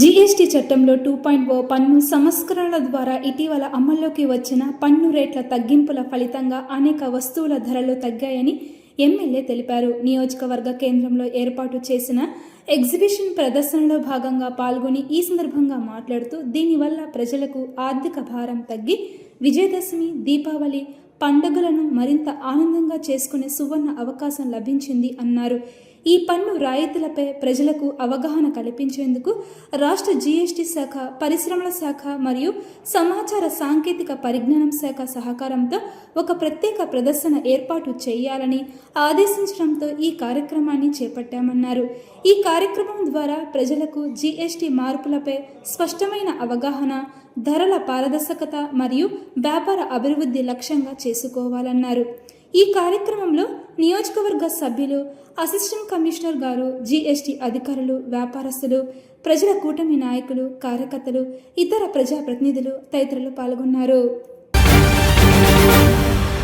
GST చట్టంలో two point ఓ పన్ను సంస్కరణల ద్వారా ఇటీవల అమల్లోకి వచ్చిన పన్ను రేట్ల తగ్గింపుల ఫలితంగా అనేక వస్తువుల ధరలు తగ్గాయని ఎమ్మెల్యే తెలిపారు. నియోజకవర్గ కేంద్రంలో ఏర్పాటు చేసిన ఎగ్జిబిషన్ ప్రదర్శనలో భాగంగా పాల్గొని ఈ సందర్భంగా మాట్లాడుతూ దీనివల్ల ప్రజలకు ఆర్థిక భారం తగ్గి విజయదశమి దీపావళి పండుగలను మరింత ఆనందంగా చేసుకునే సువర్ణ అవకాశం లభించింది అన్నారు. ఈ పన్ను రాయితీలపై ప్రజలకు అవగాహన కల్పించేందుకు రాష్ట్ర జీఎస్టీ శాఖ పరిశ్రమల శాఖ మరియు సమాచార సాంకేతిక పరిజ్ఞానం శాఖ సహకారంతో ఒక ప్రత్యేక ప్రదర్శన ఏర్పాటు చేయాలని ఆదేశించడంతో ఈ కార్యక్రమాన్ని చేపట్టామన్నారు. ఈ కార్యక్రమం ద్వారా ప్రజలకు జీఎస్టీ మార్పులపై స్పష్టమైన అవగాహన ధరల పారదర్శకత మరియు వ్యాపార అభివృద్ధి లక్ష్యంగా చేసుకోవాలన్నారు. ఈ కార్యక్రమంలో నియోజకవర్గ సభ్యులు అసిస్టెంట్ కమిషనర్ గారు జీఎస్టీ అధికారులు వ్యాపారస్తులు ప్రజల కూటమి నాయకులు కార్యకర్తలు ఇతర ప్రజాప్రతినిధులు తదితరులు పాల్గొన్నారు.